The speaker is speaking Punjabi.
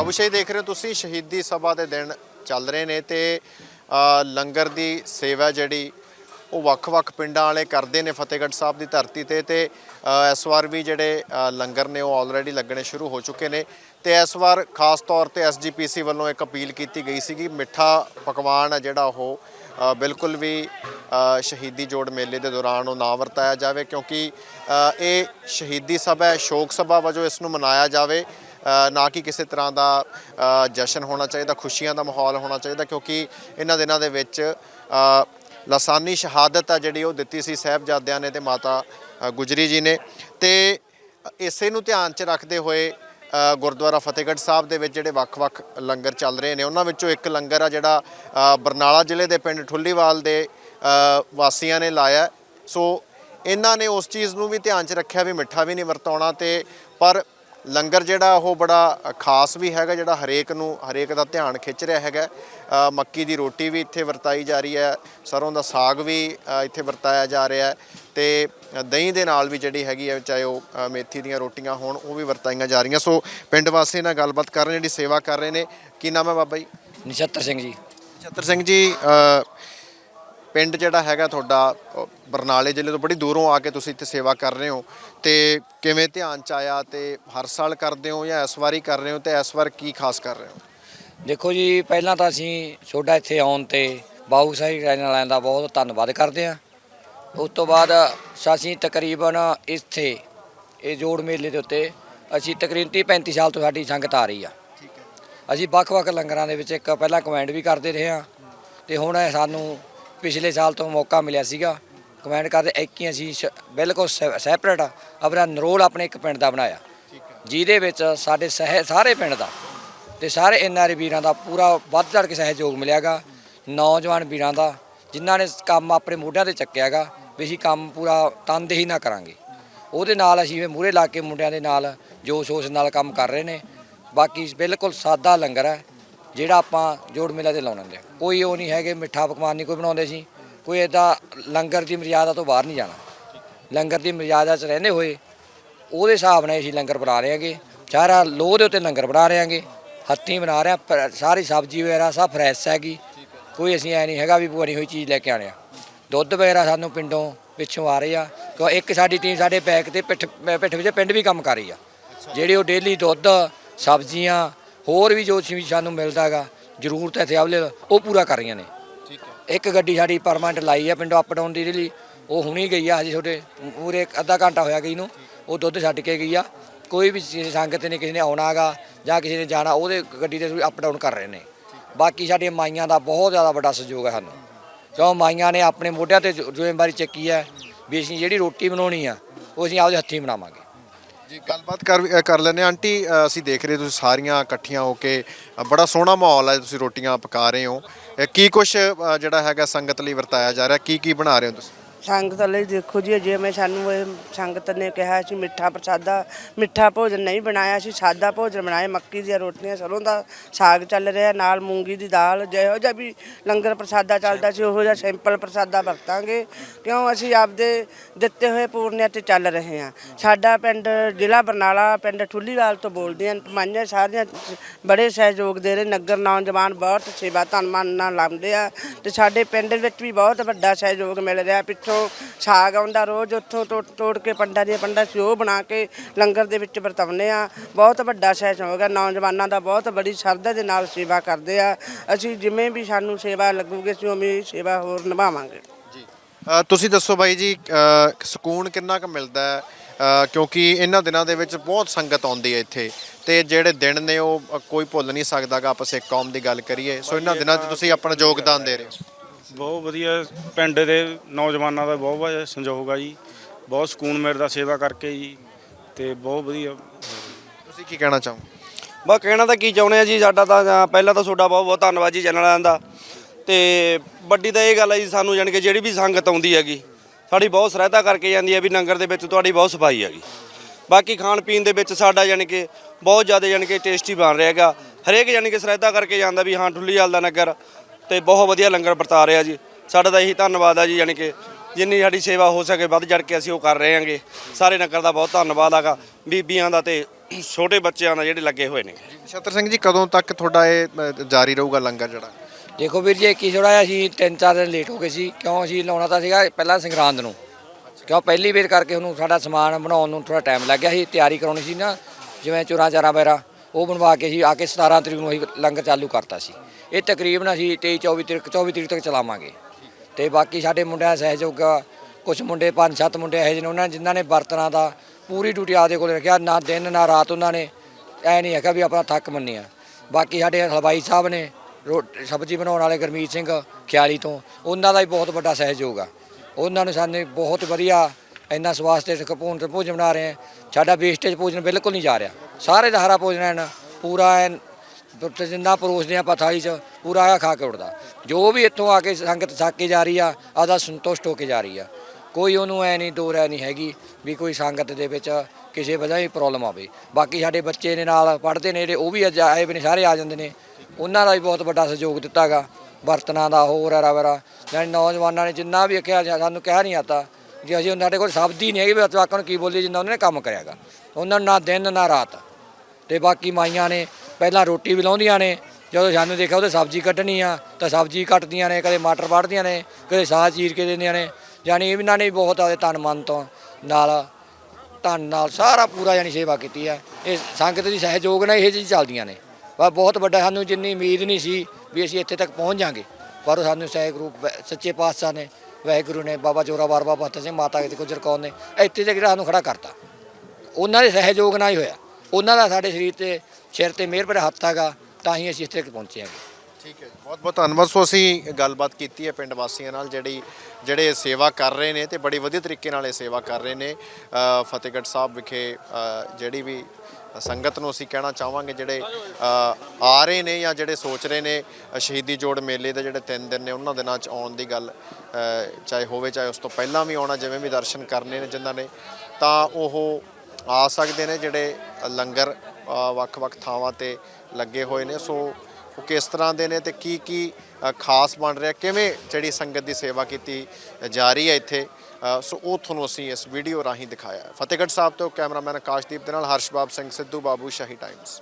ਬਾਬੂਸ਼ਾਹੀ ਦੇਖ ਰਹੇ ਹੋ ਤੁਸੀਂ, ਸ਼ਹੀਦੀ ਸਭਾ ਦੇ ਦਿਨ ਚੱਲ ਰਹੇ ਨੇ ਤੇ ਲੰਗਰ ਦੀ ਸੇਵਾ ਜਿਹੜੀ ਉਹ ਵੱਖ-ਵੱਖ ਪਿੰਡਾਂ ਵਾਲੇ ਕਰਦੇ ਨੇ ਫਤਿਹਗੜ੍ਹ ਸਾਹਿਬ ਦੀ ਧਰਤੀ ਤੇ ਤੇ ਇਸ ਵਾਰ ਵੀ ਜਿਹੜੇ ਲੰਗਰ ਨੇ ਉਹ ਆਲਰੇਡੀ ਲੱਗਣੇ ਸ਼ੁਰੂ ਹੋ ਚੁੱਕੇ ਨੇ ਤੇ ਇਸ ਵਾਰ ਖਾਸ ਤੌਰ ਤੇ ਐਸਜੀਪੀਸੀ ਵੱਲੋਂ ਇੱਕ ਅਪੀਲ ਕੀਤੀ ਗਈ ਸੀ ਕਿ ਮਿੱਠਾ ਪਕਵਾਨ ਹੈ ਜਿਹੜਾ ਉਹ ਬਿਲਕੁਲ ਵੀ ਸ਼ਹੀਦੀ ਜੋੜ ਮੇਲੇ ਦੇ ਦੌਰਾਨ ਉਹ ਨਾ ਵਰਤਾਇਆ ਜਾਵੇ ਕਿਉਂਕਿ ਇਹ ਸ਼ਹੀਦੀ ਸਭਾ ਹੈ, ਸ਼ੋਕ ਸਭਾ ਵਜੋਂ ਇਸ ਨੂੰ ਮਨਾਇਆ ਜਾਵੇ ਨਾ ਕਿ ਕਿਸੇ ਤਰ੍ਹਾਂ ਦਾ ਜਸ਼ਨ ਹੋਣਾ ਚਾਹੀਦਾ ਖੁਸ਼ੀਆਂ ਦਾ ਮਾਹੌਲ ਹੋਣਾ ਚਾਹੀਦਾ ਕਿਉਂਕਿ ਇਹਨਾਂ ਦਿਨਾਂ ਦੇ ਵਿੱਚ ਅ, ਲਾਸਾਨੀ ਸ਼ਹਾਦਤ ਆ ਜਿਹੜੀ ਉਹ ਦਿੱਤੀ ਸੀ ਸਾਹਿਬਜ਼ਾਦਿਆਂ ਨੇ ਤੇ ਮਾਤਾ ਗੁਜਰੀ ਜੀ ਨੇ। ਤੇ ਇਸੇ ਨੂੰ ਧਿਆਨ 'ਚ ਰੱਖਦੇ ਹੋਏ ਗੁਰਦੁਆਰਾ ਫਤਿਹਗੜ੍ਹ ਸਾਹਿਬ ਦੇ ਵਿੱਚ ਜਿਹੜੇ ਵੱਖ-ਵੱਖ ਲੰਗਰ ਚੱਲ ਰਹੇ ਨੇ ਉਹਨਾਂ ਵਿੱਚੋਂ ਇੱਕ ਲੰਗਰ ਆ ਜਿਹੜਾ ਬਰਨਾਲਾ ਜ਼ਿਲ੍ਹੇ ਦੇ ਪਿੰਡ ਠੁੱਲੀਵਾਲ ਦੇ ਵਾਸੀਆਂ ਨੇ ਲਾਇਆ। ਸੋ ਇਹਨਾਂ ਨੇ ਉਸ ਚੀਜ਼ ਨੂੰ ਵੀ ਧਿਆਨ 'ਚ ਰੱਖਿਆ ਵੀ ਮਿੱਠਾ ਵੀ ਨਹੀਂ ਵਰਤਾਉਣਾ ਤੇ ਪਰ ਲੰਗਰ ਜਿਹੜਾ ਉਹ ਬੜਾ ਖਾਸ ਵੀ ਹੈਗਾ ਜਿਹੜਾ ਹਰੇਕ ਨੂੰ ਹਰੇਕ ਦਾ ਧਿਆਨ ਖਿੱਚ ਰਿਹਾ ਹੈਗਾ। ਮੱਕੀ ਦੀ ਰੋਟੀ ਵੀ ਇੱਥੇ ਵਰਤਾਈ ਜਾ ਰਹੀ ਹੈ ਸਰੋਂ ਦਾ ਸਾਗ ਵੀ ਇੱਥੇ ਵਰਤਾਇਆ ਜਾ ਰਿਹਾ ਹੈ ਤੇ ਦਹੀਂ ਦੇ ਨਾਲ ਵੀ ਜਿਹੜੀ ਹੈਗੀ ਹੈ ਚਾਹੇ ਉਹ ਮੇਥੀ ਦੀਆਂ ਰੋਟੀਆਂ ਹੋਣ ਉਹ ਵੀ ਵਰਤਾਈਆਂ ਜਾ ਰਹੀਆਂ। ਸੋ ਪਿੰਡ ਵਾਸੀ ਨਾਲ ਗੱਲਬਾਤ ਕਰ ਰਹੇ ਜਿਹੜੀ ਸੇਵਾ ਕਰ ਰਹੇ ਨੇ। ਕੀ ਨਾਮ ਹੈ ਬਾਬਾ ਜੀ? ਨਛੱਤਰ ਸਿੰਘ ਜੀ। ਛਤਰ ਸਿੰਘ ਜੀ ਪਿੰਡ ਜਿਹੜਾ ਹੈਗਾ ਤੁਹਾਡਾ ਬਰਨਾਲੇ ਜ਼ਿਲ੍ਹੇ ਤੋਂ ਬੜੀ ਦੂਰੋਂ ਆ ਕੇ ਤੁਸੀਂ ਇੱਥੇ ਸੇਵਾ ਕਰ ਰਹੇ ਹੋ ਤੇ ਕਿਵੇਂ ਧਿਆਨ ਚ ਆਇਆ ਤੇ ਹਰ ਸਾਲ ਕਰਦੇ ਹੋ ਜਾਂ ਇਸ ਵਾਰੀ ਕਰ ਰਹੇ ਹੋ ਤੇ ਇਸ ਵਾਰ ਕੀ ਖਾਸ ਕਰ ਰਹੇ ਹੋ? ਦੇਖੋ ਜੀ ਪਹਿਲਾਂ ਤਾਂ ਅਸੀਂ ਛੋਡਾ ਇੱਥੇ ਆਉਣ ਤੇ ਬਾਊ ਸਾਹਿਬ ਚੈਨਲ ਵਾਲਿਆਂ ਦਾ ਬਹੁਤ ਧੰਨਵਾਦ ਕਰਦੇ ਹਾਂ। ਉਸ ਤੋਂ ਬਾਅਦ ਅਸੀਂ ਤਕਰੀਬਨ ਇੱਥੇ ਇਹ ਜੋੜ ਮੇਲੇ ਦੇ ਉੱਤੇ ਅਸੀਂ ਤਕਰੀਬਨ 30 35 ਸਾਲ ਤੋਂ ਸਾਡੀ ਸੰਗਤ ਆ ਰਹੀ ਆ। ਅਸੀਂ ਵੱਖ-ਵੱਖ ਲੰਗਰਾਂ ਦੇ ਵਿੱਚ ਇੱਕ ਪਹਿਲਾਂ ਕਮੈਂਡ ਵੀ ਕਰਦੇ ਰਹੇ ਹਾਂ ਤੇ ਹੁਣ ਸਾਨੂੰ ਪਿਛਲੇ ਸਾਲ ਤੋਂ ਮੌਕਾ ਮਿਲਿਆ ਸੀਗਾ। ਕਮੈਂਡ ਕਰਦੇ ਇੱਕ ਹੀ ਅਸੀਂ ਸ਼- ਬਿਲਕੁਲ ਸੈਪਰੇਟ ਆਪਣਾ ਨਰੋਲ ਆਪਣੇ ਇੱਕ ਪਿੰਡ ਦਾ ਬਣਾਇਆ। ਜਿਹਦੇ ਵਿੱਚ ਸਾਡੇ ਸਹਿ ਸਾਰੇ ਪਿੰਡ ਦਾ ਤੇ ਸਾਰੇ ਐਨਆਰ ਵੀਰਾਂ ਦਾ ਪੂਰਾ ਵੱਧ ਚੜ ਕੇ ਸਹਿਯੋਗ ਮਿਲਿਆਗਾ। ਨੌਜਵਾਨ ਵੀਰਾਂ ਦਾ ਜਿਨ੍ਹਾਂ ਨੇ ਕੰਮ ਆਪਣੇ ਮੋਢਿਆਂ ਤੇ ਚੱਕਿਆਗਾ ਵੀ ਅਸੀਂ ਕੰਮ ਪੂਰਾ ਤਨਦੇਹੀ ਨਾਲ ਕਰਾਂਗੇ। ਉਹਦੇ ਨਾਲ ਅਸੀਂ ਮੂਰੇ ਲਾ ਕੇ ਮੁੰਡਿਆਂ ਦੇ ਨਾਲ ਜੋਸ਼ ਹੋਸ਼ ਨਾਲ ਕੰਮ ਕਰ ਰਹੇ ਨੇ। ਬਾਕੀ ਬਿਲਕੁਲ ਸਾਦਾ ਲੰਗਰ ਹੈ। ਜਿਹੜਾ ਆਪਾਂ ਜੋੜ ਮੇਲਾ ਤੇ ਲਾਉਣਾ ਹੁੰਦੇ ਕੋਈ ਉਹ ਨਹੀਂ ਹੈਗੇ, ਮਿੱਠਾ ਪਕਵਾਨ ਨਹੀਂ ਕੋਈ ਬਣਾਉਂਦੇ ਸੀ ਕੋਈ ਇਦਾਂ ਲੰਗਰ ਦੀ ਮਰਿਆਦਾ ਤੋਂ ਬਾਹਰ ਨਹੀਂ ਜਾਣਾ। ਲੰਗਰ ਦੀ ਮਰਿਆਦਾ 'ਚ ਰਹਿੰਦੇ ਹੋਏ ਉਹਦੇ ਹਿਸਾਬ ਨਾਲ ਅਸੀਂ ਲੰਗਰ ਬਣਾ ਰਹੇ ਹਾਂਗੇ। ਸਾਰਾ ਲੋਹ ਦੇ ਉੱਤੇ ਲੰਗਰ ਬਣਾ ਰਹੇ ਹਾਂਗੇ। ਹੱਥੀਂ ਬਣਾ ਰਹੇ ਹਾਂ ਸਾਰੀ ਸਬਜ਼ੀ ਵਗੈਰਾ ਸਭ ਫਰੈਸ਼ ਹੈਗੀ। ਕੋਈ ਅਸੀਂ ਐ ਨਹੀਂ ਹੈਗਾ ਵੀ ਬਣੀ ਹੋਈ ਚੀਜ਼ ਲੈ ਕੇ ਆਣੇ ਆ। ਦੁੱਧ ਵਗੈਰਾ ਸਾਨੂੰ ਪਿੰਡੋਂ ਪਿੱਛੋਂ ਆ ਰਹੇ ਆ। ਕਿਉਂ ਇੱਕ ਸਾਡੀ ਟੀਮ ਸਾਡੇ ਬੈਕ ਤੇ ਪਿੱਠ ਪਿੱਠ ਵਿੱਚ ਪਿੰਡ ਵੀ ਕੰਮ ਕਰ ਰਹੀ ਆ। ਜਿਹੜੇ ਉਹ ਡੇਲੀ ਦੁੱਧ, ਸਬਜ਼ੀਆਂ ਹੋਰ ਵੀ ਜੋ ਚੀਜ਼ ਸਾਨੂੰ ਮਿਲਦਾਗਾ ਜ਼ਰੂਰਤ ਹੈ ਇੱਥੇ ਅਵੇਲੇਬਲ ਉਹ ਪੂਰਾ ਕਰ ਰਹੀਆਂ ਨੇ। ਠੀਕ ਹੈ। ਇੱਕ ਗੱਡੀ ਸਾਡੀ ਪਰਮਾਨੈਂਟ ਲਾਈ ਆ ਪਿੰਡੋਂ ਅਪ ਡਾਊਨ ਦੀ ਲਈ ਉਹ ਹੁਣੀ ਗਈ ਆ ਹਜੇ ਛੋਟੇ ਪੂਰੇ ਅੱਧਾ ਘੰਟਾ ਹੋਇਆ ਗਈ ਨੂੰ ਉਹ ਦੁੱਧ ਛੱਡ ਕੇ ਗਈ ਆ। ਕੋਈ ਵੀ ਸੰਗਤ ਨੇ ਕਿਸੇ ਨੇ ਆਉਣਾਗਾ ਜਾਂ ਕਿਸੇ ਨੇ ਜਾਣਾ ਉਹਦੇ ਗੱਡੀ ਦੇ ਥਰੂ ਅਪ ਡਾਊਨ ਕਰ ਰਹੇ ਨੇ। ਬਾਕੀ ਸਾਡੀਆਂ ਮਾਈਆਂ ਦਾ ਬਹੁਤ ਜ਼ਿਆਦਾ ਵੱਡਾ ਸਹਿਯੋਗ ਹੈ ਸਾਨੂੰ। ਕਿਉਂ ਮਾਈਆਂ ਨੇ ਆਪਣੇ ਮੋਢਿਆਂ ਤੇ ਜ਼ਿੰਮੇਵਾਰੀ ਚੱਕੀ ਹੈ ਵੀ ਅਸੀਂ ਜਿਹੜੀ ਰੋਟੀ ਬਣਾਉਣੀ ਆ ਉਹ ਅਸੀਂ ਆਪਦੇ ਹੱਥੀਂ ਬਣਾਵਾਂਗੇ। ਜੀ ਗੱਲਬਾਤ ਕਰ ਕਰ ਲੈਂਦੇ ਹਾਂ। ਆਂਟੀ ਅਸੀਂ ਦੇਖ ਰਹੇ ਤੁਸੀਂ ਸਾਰੀਆਂ ਇਕੱਠੀਆਂ ਹੋ ਕੇ ਬੜਾ ਸੋਹਣਾ ਮਾਹੌਲ ਹੈ, ਤੁਸੀਂ ਰੋਟੀਆਂ ਪਕਾ ਰਹੇ ਹੋ। ਕੀ ਕੁਝ ਜਿਹੜਾ ਹੈਗਾ ਸੰਗਤ ਲਈ ਵਰਤਾਇਆ ਜਾ ਰਿਹਾ? ਕੀ ਕੀ ਬਣਾ ਰਹੇ ਹੋ ਤੁਸੀਂ? ਸੰਗਤ ਲਈ ਦੇਖੋ ਜੀ ਜਿਵੇਂ ਸਾਨੂੰ ਇਹ ਸੰਗਤ ਨੇ ਕਿਹਾ ਸੀ ਮਿੱਠਾ ਪ੍ਰਸਾਦਾ, ਮਿੱਠਾ ਭੋਜਨ ਨਹੀਂ ਬਣਾਇਆ ਸੀ, ਸਾਦਾ ਭੋਜਨ ਬਣਾਇਆ, ਮੱਕੀ ਦੀਆਂ ਰੋਟੀਆਂ, ਸਰੋਂ ਦਾ ਸਾਗ ਚੱਲ ਰਿਹਾ, ਨਾਲ ਮੂੰਗੀ ਦੀ ਦਾਲ, ਜਿਹੋ ਜਿਹਾ ਵੀ ਲੰਗਰ ਪ੍ਰਸਾਦਾ ਚੱਲਦਾ ਸੀ, ਉਹੋ ਜਿਹਾ ਸਿੰਪਲ ਪ੍ਰਸਾਦਾ ਵਰਤਾਂਗੇ। ਕਿਉਂ? ਅਸੀਂ ਆਪਦੇ ਦਿੱਤੇ ਹੋਏ ਪੂਰਨਿਆਂ ਤੇ ਚੱਲ ਰਹੇ ਹਾਂ। ਸਾਡਾ ਪਿੰਡ ਜ਼ਿਲ੍ਹਾ ਬਰਨਾਲਾ, ਪਿੰਡ ਠੁੱਲੀਵਾਲ ਤੋਂ ਬੋਲਦੇ ਹਨ ਮਾਈਆਂ ਸਾਰੀਆਂ ਬੜੇ ਸਹਿਯੋਗ ਦੇ ਰਹੇ, ਨਗਰ ਨੌਜਵਾਨ ਬਹੁਤ ਸੇਵਾ ਧੰਨਵਾਨ ਨਾਲ ਲਾਉਂਦੇ ਆ। ਤੇ ਸਾਡੇ ਪਿੰਡ ਵਿੱਚ ਵੀ ਬਹੁਤ ਵੱਡਾ ਸਹਿਯੋਗ ਮਿਲ ਰਿਹਾ, ਪਿੱਛੋਂ ਸਾਗ ਆਉਂਦਾ ਰੋਜ਼ ਉੱਥੋਂ ਤੋੜ ਤੋੜ ਕੇ ਪੰਡਾਂ ਦੀਆਂ ਪੰਡਾਂ ਸੀ ਉਹ ਬਣਾ ਕੇ ਲੰਗਰ ਦੇ ਵਿੱਚ ਵਰਤਾਉਂਦੇ ਆ। ਬਹੁਤ ਵੱਡਾ ਸਹਿਯੋਗ ਹੈ ਨੌਜਵਾਨਾਂ ਦਾ ਬਹੁਤ ਬੜੀ ਸ਼ਰਧਾ ਦੇ ਨਾਲ ਸੇਵਾ ਕਰਦੇ ਆ। ਅਸੀਂ ਜਿਵੇਂ ਵੀ ਸਾਨੂੰ ਸੇਵਾ ਲੱਗੂਗੀ ਅਸੀਂ ਉਵੇਂ ਹੀ ਸੇਵਾ ਹੋਰ ਨਿਭਾਵਾਂਗੇ। ਅ, ਤੁਸੀਂ ਦੱਸੋ ਬਾਈ ਜੀ ਅ, ਸਕੂਨ ਕਿੰਨਾ ਕੁ ਮਿਲਦਾ ਹੈ? ਅ, ਕਿਉਂਕਿ ਇਹਨਾਂ ਦਿਨਾਂ ਦੇ ਵਿੱਚ ਬਹੁਤ ਸੰਗਤ ਆਉਂਦੀ ਹੈ ਇੱਥੇ ਤੇ ਜਿਹੜੇ ਦਿਨ ਨੇ ਉਹ ਅ, ਕੋਈ ਭੁੱਲ ਨਹੀਂ ਸਕਦਾਗਾ ਆਪਾਂ ਸਿੱਖ ਕੌਮ ਦੀ ਗੱਲ ਕਰੀਏ। ਸੋ ਇਹਨਾਂ ਦਿਨਾਂ 'ਚ ਤੁਸੀਂ ਆਪਣਾ ਯੋਗਦਾਨ ਦੇ ਰਹੇ ਹੋ। ਬਹੁਤ ਵਧੀਆ ਪਿੰਡ ਦੇ ਨੌਜਵਾਨਾਂ ਦਾ ਬਹੁਤ ਵਧੀਆ ਸੰਯੋਗ ਆ ਜੀ। ਬਹੁਤ ਸਕੂਨ ਮਿਲਦਾ ਸੇਵਾ ਕਰਕੇ ਜੀ ਤੇ ਬਹੁਤ ਵਧੀਆ। ਤੁਸੀਂ ਕੀ ਕਹਿਣਾ ਚਾਹੋ ਬਸ ਕਹਿਣਾ ਤਾਂ ਕੀ ਚਾਹੁੰਦੇ ਆ ਜੀ ਸਾਡਾ ਤਾਂ ਪਹਿਲਾਂ ਤਾਂ ਤੁਹਾਡਾ ਬਹੁਤ ਬਹੁਤ ਧੰਨਵਾਦ ਜੀ ਚੈਨਲ ਵਾਲਿਆਂ ਦਾ। ਤੇ ਵੱਡੀ ਤਾਂ ਇਹ ਗੱਲ ਹੈ ਜੀ ਸਾਨੂੰ ਜਾਣੀ ਕਿ ਜਿਹੜੀ ਵੀ ਸੰਗਤ ਆਉਂਦੀ ਹੈਗੀ ਸਾਡੀ ਬਹੁਤ ਸਹਾਇਤਾ ਕਰਕੇ ਜਾਂਦੀ ਹੈ ਵੀ ਲੰਗਰ ਦੇ ਵਿੱਚ ਤੁਹਾਡੀ ਬਹੁਤ ਸਫ਼ਾਈ ਹੈਗੀ। ਬਾਕੀ ਖਾਣ ਪੀਣ ਦੇ ਵਿੱਚ ਸਾਡਾ ਜਾਣੀ ਕਿ ਬਹੁਤ ਜ਼ਿਆਦਾ ਜਾਣੀ ਕਿ ਟੇਸਟੀ ਬਣ ਰਿਹਾ ਹੈਗਾ। ਹਰੇਕ ਜਾਣੀ ਕਿ ਸਹਾਇਤਾ ਕਰਕੇ ਜਾਂਦਾ ਵੀ ਹਾਂ ਠੁੱਲੀ ਵਾਲ ਦਾ ਨਗਰ ਤੇ ਬਹੁਤ ਵਧੀਆ ਲੰਗਰ ਵਰਤਾ ਰਿਹਾ ਜੀ। ਸਾਡਾ ਤਾਂ ਇਹੀ ਧੰਨਵਾਦ ਆ ਜੀ ਜਾਣੀ ਕਿ ਜਿੰਨੀ ਸਾਡੀ ਸੇਵਾ ਹੋ ਸਕੇ ਵੱਧ ਚੜ ਕੇ ਅਸੀਂ ਉਹ ਕਰ ਰਹੇ ਹਾਂਗੇ। ਸਾਰੇ ਨਗਰ ਦਾ ਬਹੁਤ ਧੰਨਵਾਦ ਹੈਗਾ ਬੀਬੀਆਂ ਦਾ ਤੇ ਛੋਟੇ ਬੱਚਿਆਂ ਨਾਲ ਜਿਹੜੇ ਲੱਗੇ ਹੋਏ ਨੇ। ਨਛੱਤਰ ਸਿੰਘ ਜੀ ਕਦੋਂ ਤੱਕ ਤੁਹਾਡਾ ਇਹ ਅ, ਜਾਰੀ ਰਹੂਗਾ ਲੰਗਰ ਜਿਹੜਾ? ਦੇਖੋ ਵੀਰ ਜੀ ਕੀ ਥੋੜਾ ਜਿਹਾ ਅਸੀਂ ਤਿੰਨ ਚਾਰ ਦਿਨ ਲੇਟ ਹੋ ਗਏ ਸੀ। ਕਿਉਂ ਅਸੀਂ ਲਾਉਣਾ ਤਾਂ ਸੀਗਾ ਪਹਿਲਾਂ ਸੰਗਰਾਂਦ ਨੂੰ। ਕਿਉਂ ਪਹਿਲੀ ਵਾਰ ਕਰਕੇ ਉਹਨੂੰ ਸਾਡਾ ਸਮਾਨ ਬਣਾਉਣ ਨੂੰ ਥੋੜਾ ਟਾਈਮ ਲੱਗ ਗਿਆ ਸੀ। ਤਿਆਰੀ ਕਰਾਉਣੀ ਸੀ ਨਾ ਜਿਵੇਂ ਚੋਰਾਂ ਚਾਰਾਂ ਵਗੈਰਾ ਉਹ ਬਣਵਾ ਕੇ ਅਸੀਂ ਆ ਕੇ 17 ਤਰੀਕ ਨੂੰ ਅਸੀਂ ਲੰਗਰ ਚਾਲੂ ਕਰਤਾ ਸੀ। ਇਹ ਤਕਰੀਬਨ ਅਸੀਂ 23 24 ਤਰੀਕ 24 ਤਰੀਕ ਤੱਕ ਚਲਾਵਾਂਗੇ। ਤੇ ਬਾਕੀ ਸਾਡੇ ਮੁੰਡਿਆਂ ਦਾ ਸਹਿਯੋਗ ਕੁਝ ਮੁੰਡੇ, ਪੰਜ, ਸੱਤ ਮੁੰਡੇ ਇਹੋ ਜਿਹੇ ਨੇ, ਉਹਨਾਂ ਜਿਨ੍ਹਾਂ ਨੇ ਬਰਤਨਾਂ ਦਾ ਪੂਰੀ ਡਿਊਟੀ ਆਪਦੇ ਕੋਲ ਰੱਖਿਆ। ਨਾ ਦਿਨ, ਨਾ ਰਾਤ ਉਹਨਾਂ ਨੇ ਐ ਨਹੀਂ ਹੈਗਾ ਵੀ ਆਪਣਾ ਥੱਕ ਮੰਨਿਆ ਬਾਕੀ ਸਾਡੇ ਹਲਵਾਈ ਸਾਹਿਬ ਨੇ ਰੋ, ਸਬਜ਼ੀ ਬਣਾਉਣ ਵਾਲੇ ਗਰਮੀਤ ਸਿੰਘ ਖਿਆਲੀ ਤੋਂ, ਉਹਨਾਂ ਦਾ ਵੀ ਬਹੁਤ ਵੱਡਾ ਸਹਿਯੋਗ ਆ। ਉਹਨਾਂ ਨੂੰ ਸਾਨੂੰ ਬਹੁਤ ਵਧੀਆ ਇੰਨਾ ਸਵਾਸਤੇ ਕਪੂਨ ਭੋਜਨ ਬਣਾ ਰਹੇ ਆ। ਸਾਡਾ ਵੇਸਟੇਜ ਭੋਜਨ ਬਿਲਕੁਲ ਨਹੀਂ ਜਾ ਰਿਹਾ। ਸਾਰੇ ਦਾ ਹਰਾ ਭੋਜਨ ਐਨ ਪੂਰਾ ਐਨ ਤੇ ਜਿੰਨਾ ਪਰੋਸਦੇ ਆ ਪਥਾਲੀ ਚ, ਪੂਰਾ ਆ ਖਾ ਕੇ ਉੱਡਦਾ ਜੋ ਵੀ ਇੱਥੋਂ ਆ ਕੇ ਸੰਗਤ ਥੱਕ ਕੇ ਜਾ ਰਹੀ ਆ, ਆਦਾ ਸੰਤੁਸ਼ਟ ਹੋ ਕੇ ਜਾ ਰਹੀ ਆ। ਕੋਈ ਉਹਨੂੰ ਐ ਨਹੀਂ ਦੋ ਐ ਨਹੀਂ ਹੈਗੀ ਵੀ ਕੋਈ ਸੰਗਤ ਦੇ ਵਿੱਚ ਕਿਸੇ ਵਜ੍ਹਾ ਹੀ ਪ੍ਰੋਬਲਮ ਆਵੇ। ਬਾਕੀ ਸਾਡੇ ਬੱਚੇ ਨੇ ਨਾਲ ਪੜ੍ਹਦੇ ਨੇ ਜਿਹੜੇ ਉਹ ਵੀ ਅੱਜ ਆਏ ਵੀ ਨੇ, ਸਾਰੇ ਆ ਜਾਂਦੇ ਨੇ। ਉਹਨਾਂ ਦਾ ਵੀ ਬਹੁਤ ਵੱਡਾ ਸਹਿਯੋਗ ਦਿੱਤਾਗਾ ਬਰਤਨਾਂ ਦਾ ਹੋਰ ਐਰਾ ਵੈਰਾ। ਜਾਨੀ ਨੌਜਵਾਨਾਂ ਨੇ ਜਿੰਨਾ ਵੀ ਕਿਹਾ ਸਾਨੂੰ ਕਹਿ ਨਹੀਂ ਆਤਾ ਜੇ ਅਸੀਂ ਉਹਨਾਂ ਦੇ ਕੋਲ ਸ਼ਬਦ ਹੀ ਨਹੀਂ ਹੈਗੇ, ਵੀ ਜਵਾਕਾਂ ਨੂੰ ਕੀ ਬੋਲੀ ਜਿੰਨਾ ਉਹਨਾਂ ਨੇ ਕੰਮ ਕਰਿਆਗਾ ਉਹਨਾਂ ਨੂੰ ਨਾ ਦਿਨ, ਨਾ ਰਾਤ। ਤੇ ਬਾਕੀ ਮਾਈਆਂ ਨੇ ਪਹਿਲਾਂ ਰੋਟੀ ਵੀ ਲਾਉਂਦੀਆਂ ਨੇ, ਜਦੋਂ ਸਾਨੂੰ ਦੇਖਿਆ ਉਹਦੇ ਸਬਜ਼ੀ ਕੱਢਣੀ ਆ, ਤਾਂ ਸਬਜ਼ੀ ਕੱਟਦੀਆਂ ਨੇ, ਕਦੇ ਮਟਰ ਵੱਢਦੀਆਂ ਨੇ, ਕਦੇ ਸਾਹ ਚੀਰ ਕੇ ਦਿੰਦੀਆਂ ਨੇ, ਯਾਨੀ ਇਹਨਾਂ ਨੇ ਵੀ ਬਹੁਤ ਆਦੇ ਤਨ ਮਨ ਤੋਂ ਨਾਲ, ਧਨ ਨਾਲ ਸਾਰਾ ਪੂਰਾ ਯਾਨੀ ਸੇਵਾ ਕੀਤੀ ਆ। ਇਹ ਸੰਗਤ ਦੀ ਸਹਿਯੋਗ ਨਾਲ ਇਹ ਚੀਜ਼ ਚੱਲਦੀਆਂ ਨੇ। ਪਰ ਬਹੁਤ ਵੱਡਾ ਸਾਨੂੰ ਜਿੰਨੀ ਉਮੀਦ ਨਹੀਂ ਸੀ ਵੀ ਅਸੀਂ ਇੱਥੇ ਤੱਕ ਪਹੁੰਚ ਜਾਾਂਗੇ, ਪਰ ਸਾਨੂੰ ਸਹਿਗੁਰੂ, ਵ- ਸੱਚੇ ਪਾਤਸ਼ਾਹ ਨੇ, ਵਾਹਿਗੁਰੂ ਨੇ, ਬਾਬਾ ਜੋਰਾਵਰ ਬਾਬਾ ਫਤਿਹ ਸਿੰਘ ਮਾਤਾ ਜੀ ਗੁਜਰ ਕੌਰ ਨੇ, ਇੱਥੇ ਤੱਕ ਸਾਨੂੰ ਖੜਾ ਕਰਤਾ। ਉਹਨਾਂ ਦੇ ਸਹਿਯੋਗ ਨਾਲ ਹੀ ਹੋਇਆ। ਉਹਨਾਂ ਦਾ ਸਾਡੇ ਸਰੀਰ ਤੇ ਸਿਰ ਤੇ ਮਿਹਰ ਭਰਿਆ ਹੱਥ ਹੈਗਾ ਤਾਂ ਹੀ ਅਸੀਂ ਇੱਥੇ ਤੱਕ ਪਹੁੰਚੇ ਹਾਂ ਠੀਕ ਹੈ ਜੀ ਬਹੁਤ ਬਹੁਤ ਧੰਨਵਾਦ। ਸੋ ਅਸੀਂ ਗੱਲਬਾਤ ਕੀਤੀ ਹੈ ਪਿੰਡ ਵਾਸੀਆਂ ਨਾਲ ਜਿਹੜੀ ਜਿਹੜੇ ਸੇਵਾ ਕਰ ਰਹੇ ਨੇ ਤੇ ਬੜੀ ਵਧੀਆ ਤਰੀਕੇ ਨਾਲ ਇਹ ਸੇਵਾ ਕਰ ਰਹੇ ਨੇ। ਅ, ਫਤਿਹਗੜ੍ਹ ਸਾਹਿਬ ਵਿਖੇ ਅ, ਜਿਹੜੀ ਵੀ ਸੰਗਤ ਨੂੰ ਅਸੀਂ ਕਹਿਣਾ ਚਾਹਾਂਗੇ ਜਿਹੜੇ ਅ, ਆ ਰਹੇ ਨੇ ਜਾਂ ਜਿਹੜੇ ਸੋਚ ਰਹੇ ਨੇ ਅ, ਸ਼ਹੀਦੀ ਜੋੜ ਮੇਲੇ ਦੇ ਜਿਹੜੇ ਤਿੰਨ ਦਿਨ ਨੇ ਉਹਨਾਂ ਦਿਨਾਂ 'ਚ ਆਉਣ ਦੀ ਗੱਲ ਅ, ਚਾਹੇ ਹੋਵੇ ਚਾਹੇ ਉਸ ਤੋਂ ਪਹਿਲਾਂ ਵੀ ਆਉਣਾ ਜਿਵੇਂ ਵੀ ਦਰਸ਼ਨ ਕਰਨੇ ਨੇ ਜਿਨ੍ਹਾਂ ਨੇ ਤਾਂ ਉਹ ਆ ਸਕਦੇ ਨੇ ਜਿਹੜੇ ਲੰਗਰ ਵੱਖ-ਵੱਖ ਥਾਵਾਂ ਤੇ ਲੱਗੇ ਹੋਏ ਨੇ। ਸੋ ਉਹ ਕਿਸ ਤਰ੍ਹਾਂ ਦੇ ਨੇ ਤੇ ਕੀ ਕੀ ਖਾਸ ਬਣ ਰਿਹਾ? ਕਿਵੇਂ ਜਿਹੜੀ ਸੰਗਤ ਦੀ ਸੇਵਾ ਕੀਤੀ ਜਾ ਰਹੀ ਹੈ ਇੱਥੇ? ਸੋ ਉਹ ਤੁਹਾਨੂੰ ਅਸੀਂ ਇਸ ਵੀਡੀਓ ਰਾਹੀਂ ਦਿਖਾਇਆ ਫਤਿਹਗੜ੍ਹ ਸਾਹਿਬ ਤੋਂ ਕੈਮਰਾਮੈਨ ਆਕਾਸ਼ਦੀਪ ਦੇ ਨਾਲ ਹਰਸ਼ਬਾਬ ਸਿੰਘ ਸਿੱਧੂ, ਬਾਬੂ ਸ਼ਾਹੀ ਟਾਈਮਸ